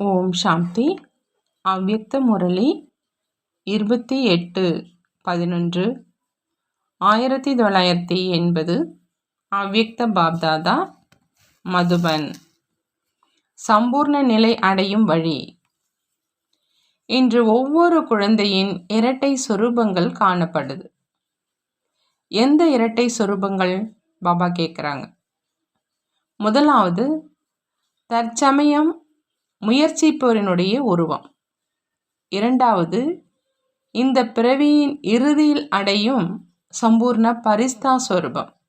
ஓம் சாந்தி. அவ்யக்த முரளி இருபத்தி எட்டு பதினொன்று. ஆயிரத்தி தொள்ளாயிரத்தி எண்பது அவ்யக்த பாப்தாதா மதுபன். சம்பூர்ண நிலை அடையும் வழி. இன்று ஒவ்வொரு குழந்தையின் இரட்டை சொரூபங்கள் காணப்படுது. எந்த இரட்டை சொரூபங்கள்? பாபா கேட்குறாங்க முதலாவது தற்சமயம் முயற்சிப்பவரினுடைய உருவம். இரண்டாவது இந்த பிறவியின் இறுதியில் அடையும் சம்பூர்ண பரிஸ்தா சொரூபம்.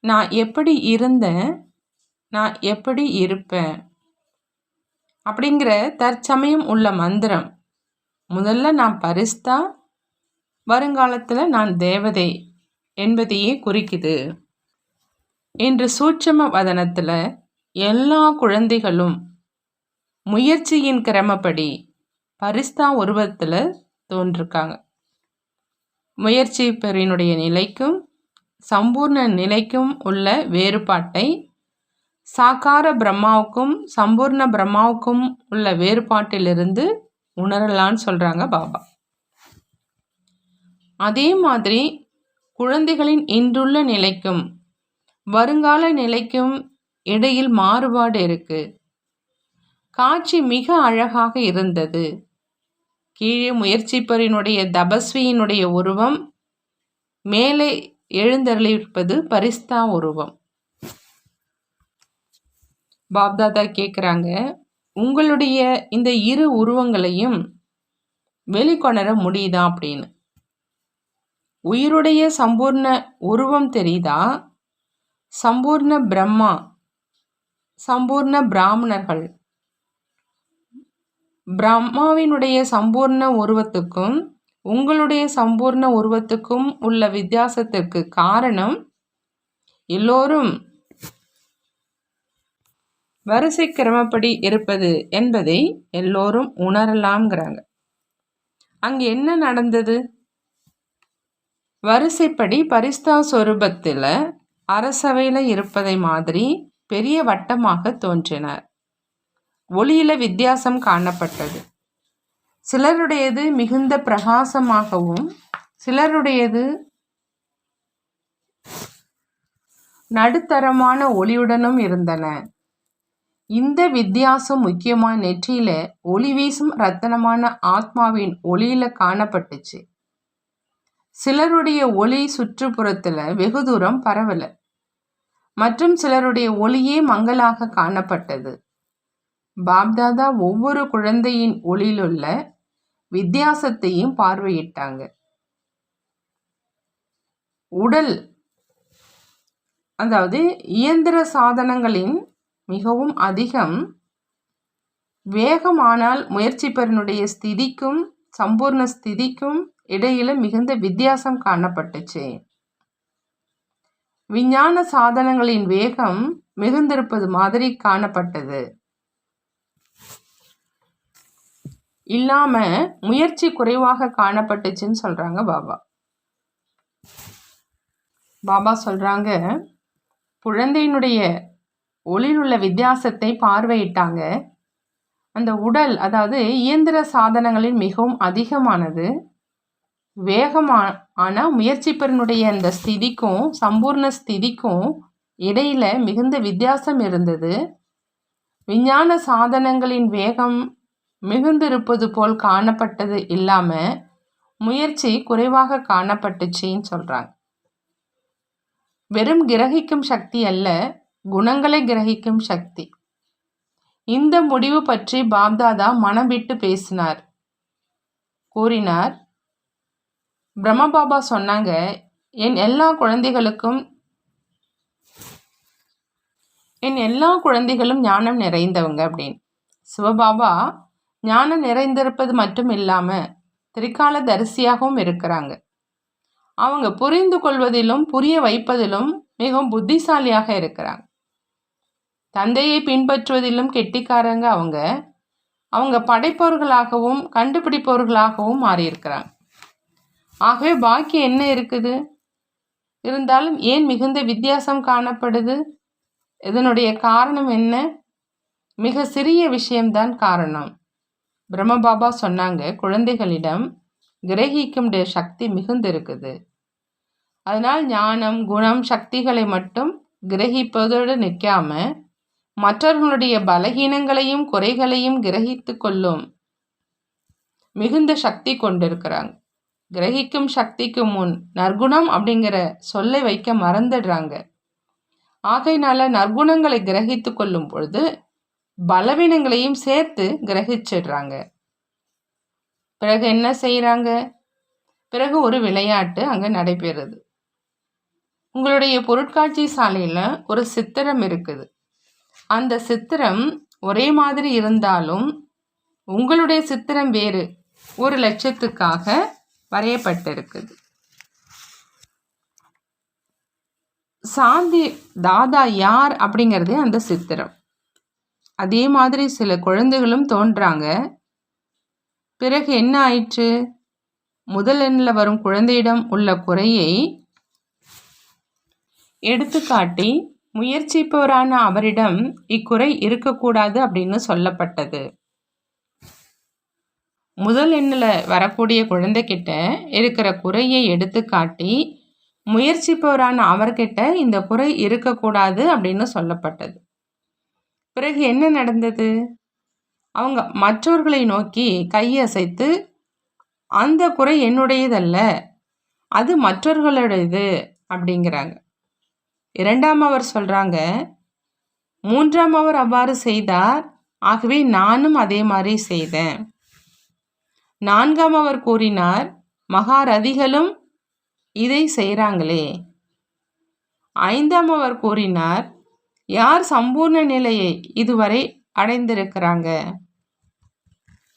நான் எப்படி இருந்தேன்? நான் எப்படி இருப்பேன்? அப்படிங்கிற தற்சமயம் உள்ள மந்திரம். முதல்ல நான் பரிஸ்தா வருங்காலத்தில் நான் தேவதை என்பதையே குறிக்குது. என்று சூட்சம வதனத்தில் எல்லா குழந்தைகளும் முயற்சியின் கிரமப்படி பரிஸ்தா உருவத்தில் தோன்றிருக்காங்க. முயற்சி பெறினுடைய நிலைக்கும் சம்பூர்ண நிலைக்கும் உள்ள வேறுபாட்டை சாக்கார பிரம்மாவுக்கும் சம்பூர்ண பிரம்மாவுக்கும் உள்ள வேறுபாட்டிலிருந்து உணரலான்னு சொல்கிறாங்க பாபா. அதே மாதிரி குழந்தைகளின் இன்றுள்ள நிலைக்கும் வருங்கால நிலைக்கும் இடையில் மாறுபாடு இருக்கு. காட்சி மிக அழகாக இருந்தது. கீழே முயற்சிப்பரினுடைய தபஸ்வியினுடைய உருவம் மேலே எழுந்தருளிருப்பது பரிஸ்தா உருவம். பாப்தாதா கேட்குறாங்க உங்களுடைய இந்த இரு உருவங்களையும் வெளிக்கொணர முடியுதா? அப்படின்னு. உயிருடைய சம்பூர்ண உருவம் தெரியுதா? சம்பூர்ண பிரம்மா சம்பூர்ண பிராமணர்கள். பிரம்மாவினுடைய சம்பூர்ண உருவத்துக்கும் உங்களுடைய சம்பூர்ண உருவத்துக்கும் உள்ள வித்தியாசத்திற்கு காரணம் எல்லோரும் வரிசை கிரமப்படி இருப்பது என்பதை எல்லோரும் உணரலாம்ங்கிறாங்க. அங்கே என்ன நடந்தது? வரிசைப்படி பரிஸ்தா சொரூபத்தில் அரசவையில் இருப்பதை மாதிரி பெரிய வட்டமாக தோன்றினார். ஒளியில வித்தியாசம் காணப்பட்டது. சிலருடையது மிகுந்த பிரகாசமாகவும் சிலருடையது நடுத்தரமான ஒளியுடனும் இருந்தன. இந்த வித்தியாசம் முக்கியமான நெற்றியில ஒளி வீசும் ரத்தனமான ஆத்மாவின் ஒளியில காணப்பட்டுச்சு. சிலருடைய ஒளி சுற்றுப்புறத்துல வெகு தூரம் பரவலை. மற்றும் சிலருடைய ஒளியே மங்களாக காணப்பட்டது. பாப்தாதா ஒவ்வொரு குழந்தையின் ஒளியிலுள்ள வித்தியாசத்தையும் பார்வையிட்டாங்க. உடல் அதாவது இயந்திர சாதனங்களின் மிகவும் அதிகம் வேகமானால் முயற்சிப்பரனுடைய ஸ்திதிக்கும் சம்பூர்ண ஸ்திதிக்கும் இடையில மிகுந்த வித்தியாசம் காணப்பட்டுச்சு. விஞ்ஞான சாதனங்களின் வேகம் மிகுந்திருப்பது மாதிரி காணப்பட்டது. இல்லாம முயற்சி குறைவாக காணப்பட்டுச்சுன்னு சொல்றாங்க பாபா. பாபா சொல்றாங்க குழந்தையினுடைய ஒளியில் உள்ள வித்தியாசத்தை பார்வையிட்டாங்க. அந்த உடல் அதாவது இயந்திர சாதனங்களில் மிகவும் அதிகமானது. வேகமா ஆனால் முயற்சிப்பரனுடைய அந்த ஸ்திதிக்கும் சம்பூர்ண ஸ்திதிக்கும் இடையில மிகுந்த வித்தியாசம் இருந்தது. விஞ்ஞான சாதனங்களின் வேகம் மிகுந்திருப்பது போல் காணப்பட்டது இல்லாமல் முயற்சி குறைவாக காணப்பட்டுச்சின்னு சொல்கிறாங்க வெறும் கிரகிக்கும் சக்தி அல்ல குணங்களை கிரகிக்கும் சக்தி. இந்த முடிவு பற்றி பாப்தாதா மனம் விட்டு பேசினார். கூறினார் பிரம்மபாபா சொன்னாங்க என் எல்லா குழந்தைகளுக்கும் என் எல்லா குழந்தைகளும் ஞானம் நிறைந்தவங்க அப்படின்னு. சிவபாபா ஞானம் நிறைந்திருப்பது மட்டும் இல்லாமல் திரிகால தரிசியாகவும் இருக்கிறாங்க. அவங்க புரிந்து கொள்வதிலும் புரிய வைப்பதிலும் மிகவும் புத்திசாலியாக இருக்கிறாங்க. தந்தையை பின்பற்றுவதிலும் கெட்டிக்காரங்க அவங்க. அவங்க படைப்பவர்களாகவும் கண்டுபிடிப்பவர்களாகவும் மாறியிருக்கிறாங்க. ஆகவே பாக்கி என்ன இருக்குது? இருந்தாலும் ஏன் மிகுந்த வித்தியாசம் காணப்படுது? இதனுடைய காரணம் என்ன? மிக சிறிய விஷயம்தான் காரணம். பிரம்மபாபா சொன்னாங்க குழந்தைகளிடம் கிரகிக்கும் சக்தி மிகுந்து இருக்குது அதனால் ஞானம் குணம் சக்திகளை மட்டும் கிரகிப்பதோடு நிற்காம மற்றவர்களுடைய பலகீனங்களையும் குறைகளையும் கிரகித்து கொள்ளும் மிகுந்த சக்தி கொண்டிருக்கிறாங்க. கிரகிக்கும் சக்திக்கு முன் நற்குணம் அப்படிங்கிற சொல்லை வைக்க மறந்துடுறாங்க. ஆகையினால நற்குணங்களை கிரகித்து கொள்ளும் பொழுது பலவீனங்களையும் சேர்த்து கிரகிச்சிடுறாங்க. பிறகு என்ன செய்கிறாங்க பிறகு ஒரு விளையாட்டு அங்கே நடைபெறுது. உங்களுடைய பொருட்காட்சி சாலையில் ஒரு சித்திரம் இருக்குது. அந்த சித்திரம் ஒரே மாதிரி இருந்தாலும் உங்களுடைய சித்திரம் வேறு. ஒரு லட்சத்துக்காக வரையப்பட்டிருக்குது. சாந்தி தாதா யார் அப்படிங்கிறதே அந்த சித்திரம். அதே மாதிரி சில குழந்தைகளும் தோன்றாங்க. பிறகு என்ன ஆயிற்று? முதல் எண்ணில் வரும் குழந்தையிடம் உள்ள குறையை எடுத்துக்காட்டி முயற்சிப்பவரான அவரிடம் இக்குறை இருக்கக்கூடாது அப்படின்னு சொல்லப்பட்டது. முதல் எண்ணில் வரக்கூடிய குழந்தைகிட்ட இருக்கிற குறையை எடுத்து காட்டி முயற்சிப்பவரான அவர்கிட்ட இந்த குறை இருக்கக்கூடாது அப்படின்னு சொல்லப்பட்டது. பிறகு என்ன நடந்தது? அவங்க மற்றவர்களை நோக்கி கையசைத்து அந்த குறை என்னுடையதல்ல அது மற்றவர்களுடையது அப்படிங்கிறாங்க. இரண்டாம் அவர் சொல்கிறாங்க மூன்றாம் அவர் அவ்வாறு செய்தார் ஆகவே நானும் அதே மாதிரி செய்தேன். நான்காம் அவர் கூறினார் மகாரதிகளும் இதை செய்கிறாங்களே ஐந்தாம் அவர் கூறினார் யார் சம்பூர்ண நிலையை இதுவரை அடைந்திருக்கிறாங்க?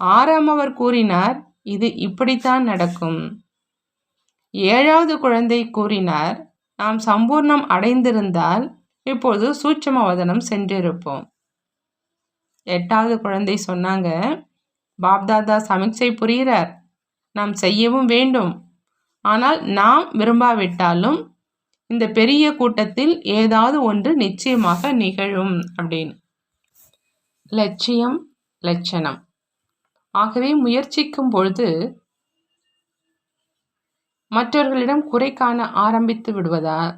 ஆறாம் அவர் கூறினார் இது இப்படித்தான் நடக்கும். ஏழாவது குழந்தை கூறினார் நாம் சம்பூர்ணம் அடைந்திருந்தால் இப்பொழுது சூட்சமவதனம் சென்றிருப்போம். எட்டாவது குழந்தை சொன்னாங்க பாப்தாதா சமீட்சை புரிகிறார். நாம் செய்யவும் வேண்டும். ஆனால் நாம் விரும்பாவிட்டாலும் இந்த பெரிய கூட்டத்தில் ஏதாவது ஒன்று நிச்சயமாக நிகழும் அப்படின்னு. லட்சியம் லட்சணம். ஆகவே முயற்சிக்கும் பொழுது மற்றவர்களிடம் குறை காண ஆரம்பித்து விடுவதால்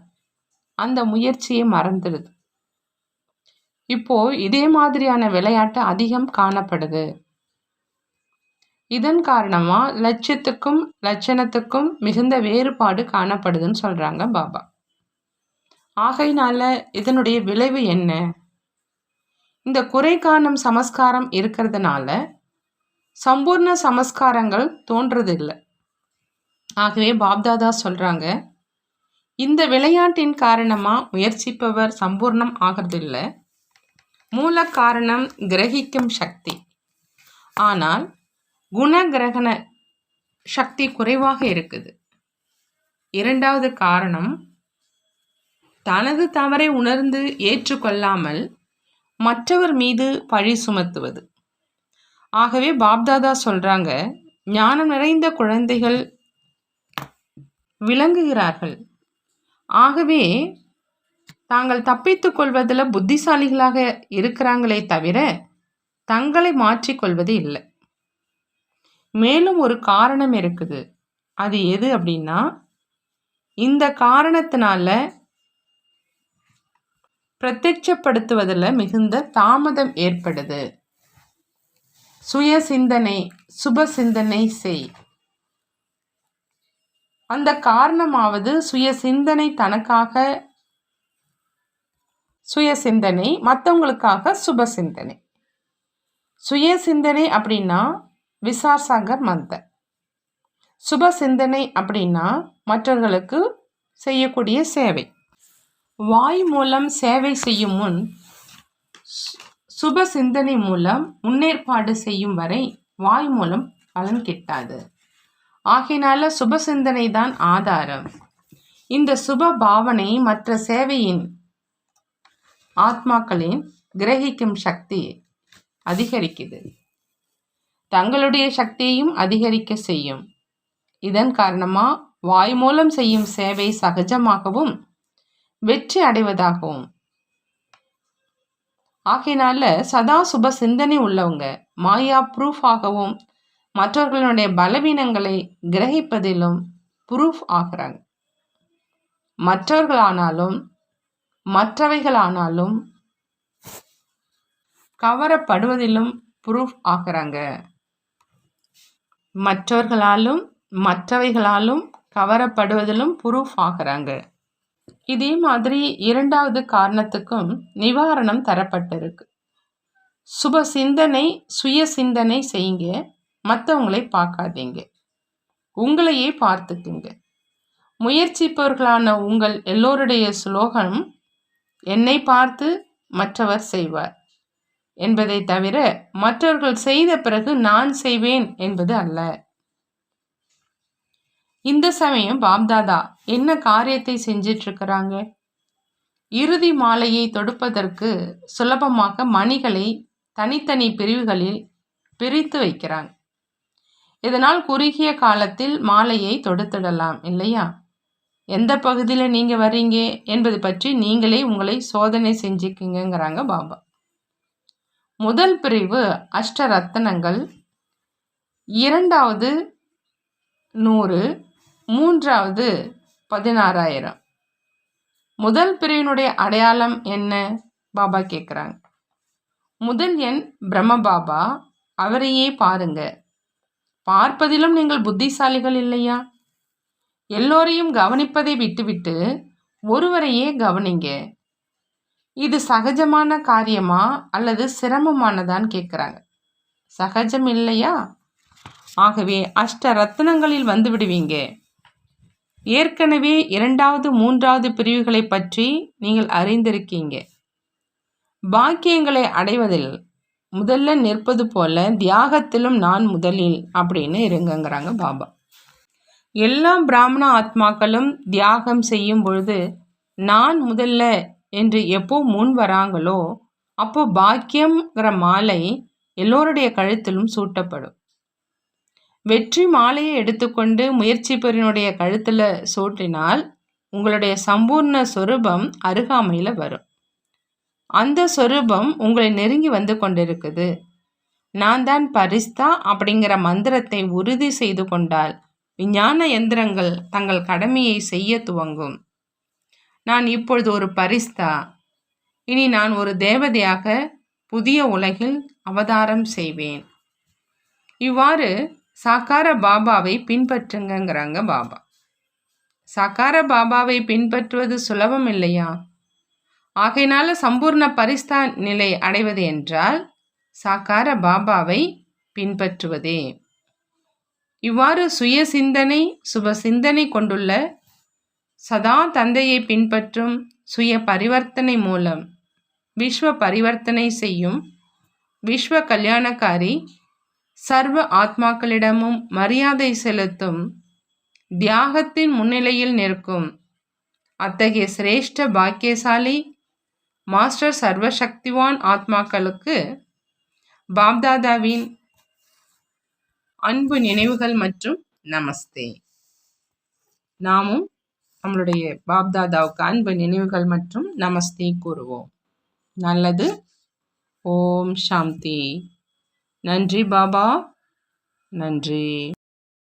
அந்த முயற்சியை மறந்துடுது. இப்போ இதே மாதிரியான விளையாட்டு அதிகம் காணப்படுது. இதன் காரணமாக லட்சியத்துக்கும் லட்சணத்துக்கும் மிகுந்த வேறுபாடு காணப்படுதுன்னு சொல்கிறாங்க பாபா. ஆகையினால இதனுடைய விளைவு என்ன? இந்த குறை காணும் சமஸ்காரம் இருக்கிறதுனால சம்பூர்ண சமஸ்காரங்கள் தோன்றதில்லை. ஆகவே பாப்தாதா சொல்கிறாங்க இந்த விளையாட்டின் காரணமாக முயற்சிப்பவர் சம்பூர்ணம் ஆகிறதில்லை. மூல காரணம் கிரகிக்கும் சக்தி. ஆனால் குணகிரகண சக்தி குறைவாக இருக்குது. இரண்டாவது காரணம் தனது தவறை உணர்ந்து ஏற்றுக்கொள்ளாமல் மற்றவர் மீது பழி சுமத்துவது. ஆகவே பாப்தாதா சொல்கிறாங்க ஞானம் நிறைந்த குழந்தைகள் விளங்குகிறார்கள். ஆகவே தாங்கள் தப்பித்து கொள்வதில் புத்திசாலிகளாக இருக்கிறாங்களே தவிர தங்களை மாற்றிக்கொள்வது இல்லை. மேலும் ஒரு காரணம் இருக்குது. அது எது அப்படின்னா இந்த காரணத்தினால பிரத்யட்சப்படுத்துவதில் மிகுந்த தாமதம் ஏற்படுது. சுய சிந்தனை சுப சிந்தனை செய். அந்த காரணமாவது சுய சிந்தனை தனக்காக சுய சிந்தனை மற்றவங்களுக்காக சுப சிந்தனை சுய சிந்தனை அப்படின்னா விசார் சாகர் மந்தர் சுப சிந்தனை அப்படின்னா மற்றவர்களுக்கு செய்யக்கூடிய சேவை. வாய் மூலம் சேவை செய்யும் முன் சுப சிந்தனை மூலம் முன்னேற்பாடு செய்யும் வரை வாய் மூலம் பலன் கிட்டாது. ஆகையினால சுப சிந்தனை தான் ஆதாரம். இந்த சுப பாவனை மற்ற சேவையின் ஆத்மாக்களின் கிரகிக்கும் சக்தி அதிகரிக்குது. தங்களுடைய சக்தியையும் அதிகரிக்க செய்யும். இதன் காரணமாக வாய் மூலம் செய்யும் சேவை சகஜமாகவும் வெற்றி அடைவதாகவும். ஆகையினால சதா சுப சிந்தனை உள்ளவங்க மாயா ப்ரூஃப் ஆகவும் மற்றவர்களுடைய பலவீனங்களை கிரகிப்பதிலும் ப்ரூஃப் ஆகிறாங்க. மற்றவர்களானாலும் மற்றவைகளானாலும் கவரப்படுவதிலும் ப்ரூஃப் ஆகிறாங்க. மற்றவர்களாலும் மற்றவைகளாலும் கவரப்படுவதிலும் ப்ரூஃப் ஆகிறாங்க. இதே மாதிரி இரண்டாவது காரணத்துக்கும் நிவாரணம் தரப்பட்டிருக்கு. சுப சிந்தனை சுய சிந்தனை செய்யுங்க. மற்றவங்களை பார்க்காதீங்க. உங்களையே பார்த்துக்குங்க. முயற்சிப்பவர்களான உங்கள் எல்லோருடைய சுலோகம் என்னை பார்த்து மற்றவர் செய்வார். என்பதை தவிர மற்றவர்கள் செய்த பிறகு நான் செய்வேன் என்பது அல்ல. இந்த சமயம் பாப்தாதா என்ன காரியத்தை செஞ்சிட்டு இருக்கிறாங்க இறுதி மாலையை தொடுப்பதற்கு சுலபமாக மணிகளை தனித்தனி பிரிவுகளில் பிரித்து வைக்கிறாங்க இதனால் குறுகிய காலத்தில் மாலையை தொடுத்திடலாம் இல்லையா? எந்த பகுதியில் நீங்கள் வர்றீங்க என்பது பற்றி நீங்களே உங்களை சோதனை செஞ்சுக்கிங்கிறாங்க பாபா. முதல் பிரிவு அஷ்டரத்தனங்கள். இரண்டாவது நூறு மூன்றாவது பதினாறாயிரம். முதல் பிரிவினுடைய அடையாளம் என்ன? பாபா கேட்குறாங்க முதல் எண் பிரம்ம பாபா. அவரையே பாருங்க. பார்ப்பதிலும் நீங்கள் புத்திசாலிகள் இல்லையா? எல்லோரையும் கவனிப்பதை விட்டுவிட்டு ஒருவரையே கவனிங்க. இது சகஜமான காரியமா அல்லது சிரமமானதான்னு கேட்குறாங்க சகஜம் இல்லையா? ஆகவே அஷ்ட ரத்னங்களில் வந்து விடுவீங்க. ஏற்கனவே இரண்டாவது மூன்றாவது பிரிவுகளை பற்றி நீங்கள் அறிந்திருக்கீங்க. பாக்கியங்களை அடைவதில் முதல்ல நிற்பது போல தியாகத்திலும் நான் முதலில் அப்படின்னு இருங்கங்கிறாங்க பாபா. எல்லா பிராமண ஆத்மாக்களும் தியாகம் செய்யும் பொழுது நான் முதல்ல என்று எப்போ முன் வராங்களோ அப்போ பாக்கியம்ங்கிற மாலை எல்லோருடைய கழுத்திலும் சூட்டப்படும். வெற்றி மாலையை எடுத்துக்கொண்டு முயற்சி பெறினுடைய கழுத்தில் சூட்டினால் உங்களுடைய சம்பூர்ண சொரூபம் அருகாமையில் வரும். அந்த சொரூபம் உங்களை நெருங்கி வந்து கொண்டிருக்குது. நான் தான் பரிஸ்தா அப்படிங்கிற மந்திரத்தை உறுதி செய்து கொண்டால் விஞ்ஞான எந்திரங்கள் தங்கள் கடமையை செய்ய துவங்கும். நான் இப்பொழுது ஒரு பரிஸ்தா. இனி நான் ஒரு தேவதையாக புதிய உலகில் அவதாரம் செய்வேன். இவ்வாறு சாக்கார பாபாவை பின்பற்றுங்கிறாங்க பாபா. சாக்கார பாபாவை பின்பற்றுவது சுலபம் இல்லையா? ஆகையினால சம்பூர்ண பரிஸ்தா நிலை அடைவது என்றால் சாக்கார பாபாவை பின்பற்றுவதே. இவ்வாறு சுய சிந்தனை சுப சிந்தனை கொண்டுள்ள சதா தந்தையை பின்பற்றும் சுய பரிவர்த்தனை மூலம். விஸ்வ பரிவர்த்தனை செய்யும் விஸ்வ கல்யாணக்காரி சர்வ ஆத்மாக்களிடமும் மரியாதை செலுத்தும் தியாகத்தின் முன்னிலையில் நிற்கும். அத்தகைய சிரேஷ்ட பாக்கியசாலி மாஸ்டர் சர்வசக்திவான் ஆத்மாக்களுக்கு பாப்தாதாவின் அன்பு நினைவுகள் மற்றும் நமஸ்தே. நாமும் நம்மளுடைய பாப்தாதாவுக்கு அன்பு நினைவுகள் மற்றும் நமஸ்தே கூறுவோம். நல்லது. ஓம் சாந்தி. நன்றி பாபா. நன்றி.